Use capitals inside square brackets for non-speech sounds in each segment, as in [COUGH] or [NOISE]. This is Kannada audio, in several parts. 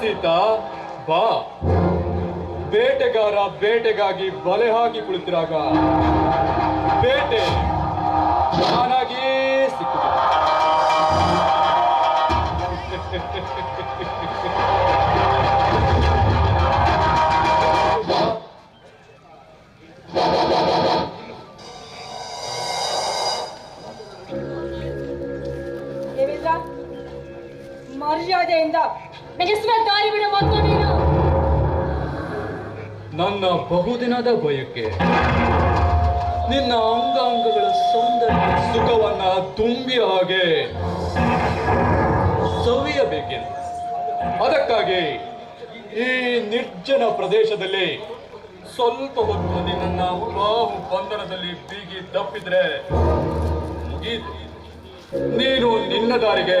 ಸೀತಾ ಬಾ. ಬೇಟೆಗಾರ ಬೇಟೆಗಾಗಿ ಬಲೆ ಹಾಕಿ ಕುಳಿತಿರಾಗ. ಬೇಟೆ ನಾನಾಗಿ ಸಿಕ್ಕ ಮರ್ಯಾದೆಯಿಂದ ನನ್ನ ಬಹುದಿನದ ಬಯಕೆ ನಿನ್ನ ಅಂಗಾಂಗಗಳ ಸೌಂದರ್ಯ ಸುಖವನ್ನ ತುಂಬಿ ಹಾಗೆ ಸವಿಯಬೇಕೆಂದು ಅದಕ್ಕಾಗಿ ಈ ನಿರ್ಜನ ಪ್ರದೇಶದಲ್ಲಿ ಸ್ವಲ್ಪ ಹೊತ್ತು ನಿನ್ನ ಬಾಹು ಬಂಧನದಲ್ಲಿ ಬೀಗಿ ತಪ್ಪಿದ್ರೆ ನೀನು ನಿನ್ನ ದಾರಿಗೆ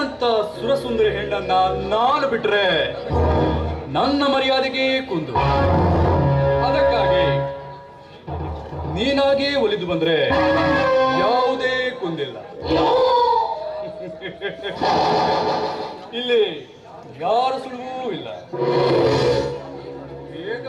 ನಿನ್ನಂತ ಸುರಸುಂದರಿ ಹೆಣ್ಣನ್ನ ನಾನು ಬಿಟ್ರೆ ನನ್ನ ಮರ್ಯಾದೆಗೆ ಕುಂದು. ಅದಕ್ಕಾಗಿ ನೀನಾಗಿ ಒಲಿದು ಬಂದ್ರೆ ಯಾವುದೇ ಕುಂದಿಲ್ಲ. ಇಲ್ಲಿ ಯಾರ ಸುಳುವೂ ಇಲ್ಲ. ಬೇಗ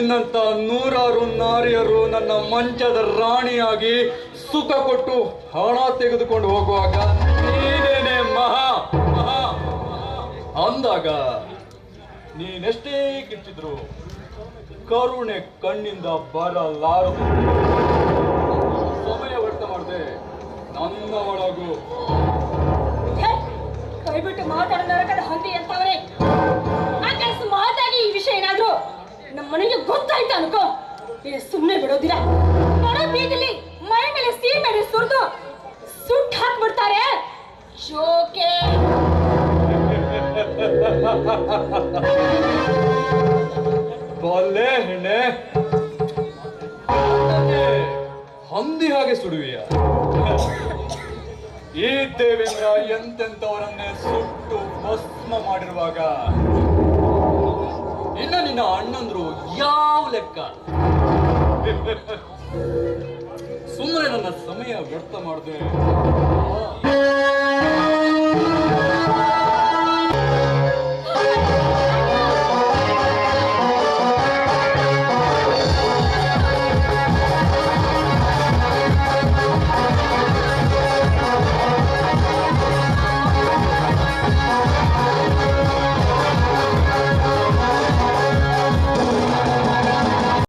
ನಿನ್ನಂತ ನೂರಾರು ನಾರಿಯರು ನನ್ನ ಮಂಚದ ರಾಣಿಯಾಗಿ ಸುಖ ಕೊಟ್ಟು ಹಣ ತೆಗೆದುಕೊಂಡು ಹೋಗುವಾಗ, ನೀನೇನೆ ಮಹಾ ಮಹಾ ಅಂದಾಗ ನೀನೆಷ್ಟೇ ಕಿಚ್ಚಿದ್ರು ಕರುಣೆ ಕಣ್ಣಿಂದ ಬರಲಾರದು. ಸಮಯ ವ್ಯರ್ಥ ಮಾಡಿದೆ, ನನ್ನ ಒಳಗು. ಕೈಬಿಟ್ಟು ಮಾತಾಡಿದ ಹಂದಿ ಎಂತವರೇ ನಮ್ಮ ಮನೆಗೆ ಗೊತ್ತಾಯ್ತು ಅನ್ಕೋ. ಸುಮ್ಮನೆ ಬಿಡೋದಿಲ್ಲ. ಬರೋ ಬೀದಿಲಿ ಮೈ ಮೇಲೆ ಸೀಮೆಣ್ಣೆ ಸುರಿದು ಸುಟ್ಟು ಹಾಕ್ಬಿಡ್ತಾರೆ. ಶೋಕೆ ಬಲ್ಲೆ ಹೆಣ್ಣೆ. ಹಂದಿ ಹಾಗೆ ಸುಡುವಿಯ. ಈ ದೇವೇಂದ್ರ ಎಂತೆಂತವರನ್ನೇ ಸುಟ್ಟು ಭಸ್ಮ ಮಾಡಿರುವಾಗ ಇನ್ನ ನಿನ್ನ ಅಣ್ಣಂದ್ರು ಯಾವ ಲೆಕ್ಕ? [LAUGHS] ಸುಮ್ಮನೆ ನನ್ನ ಸಮಯ ವ್ಯರ್ಥ ಮಾಡಿದೆ.